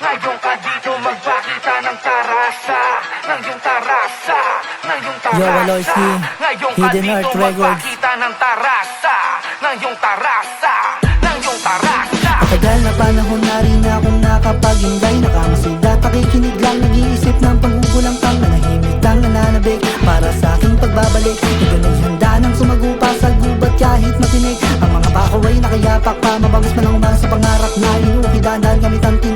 Ngayon ka dito magpakita ng tarasa. Ng iyong tarasa Ng iyong tarasa. Yo, Aloysi, Ngayon ka Hidden dito magpakita ng tarasa. Ng iyong tarasa Ng iyong tarasa. Tagal na panahon na rin akong nakapag-ingay Nakangasulat, nakikinig lang. Nag-iisip ng panggugulang tang Nanahimik lang nananabik. Para sa aking pagbabalik Ito na'y handa ng sumagupa sa gubat kahit matinik. Ang mga bako ay nakayapak pa Mabangus man ang umara sa pangarap na inuukidanan. Gamit ang ang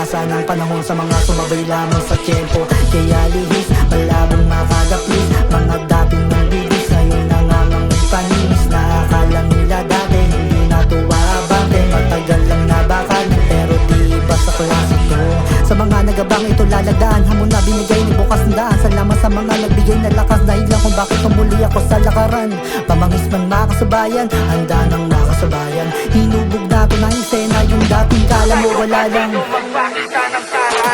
yung hinasa ng panahon sa mga sumabay lamang sa tiyempo Kaya lihis, malabong makagaplis Mga dating ng bibis Ngayon nangangangoy panis Na akala nila dati Hindi natuwa abante Matagal lang nabakan Pero di iba sa klase to. Sa mga nagabang ito lalagdaan Hamon na binigay ni bukas ng daan. Salamat sa mga nagbigay na lakas. Dahil lang kung bakit pumuli ako sa lakaran. Pamangis man makakasabayan Handa ng makasabayan Hinubog natin ang eksena Yung dating kala mo wala lang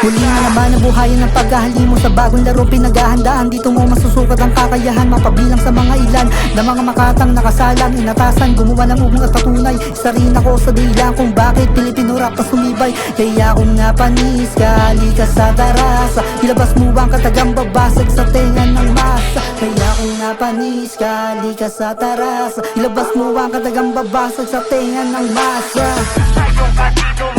Huli na naman ang buhayan ng paghahalimo sa bagong laro pinaghahandaan. Dito mo masusukat ang kakayahan Mapabilang sa mga ilan. Na mga makatang nakasalang Inatasan, gumawa ng ugong at patunay. Isa rin ako sa dahilan kung bakit Pilipino rap na sumibay. Kaya kung napanis ka, halika sa tarasa Ilabas mo ang katagang babasag sa tenga ng masa. Kaya kung napanis ka, halika sa tarasa. Ilabas mo ang katagang babasag sa tenga ng masa. Ngayon ka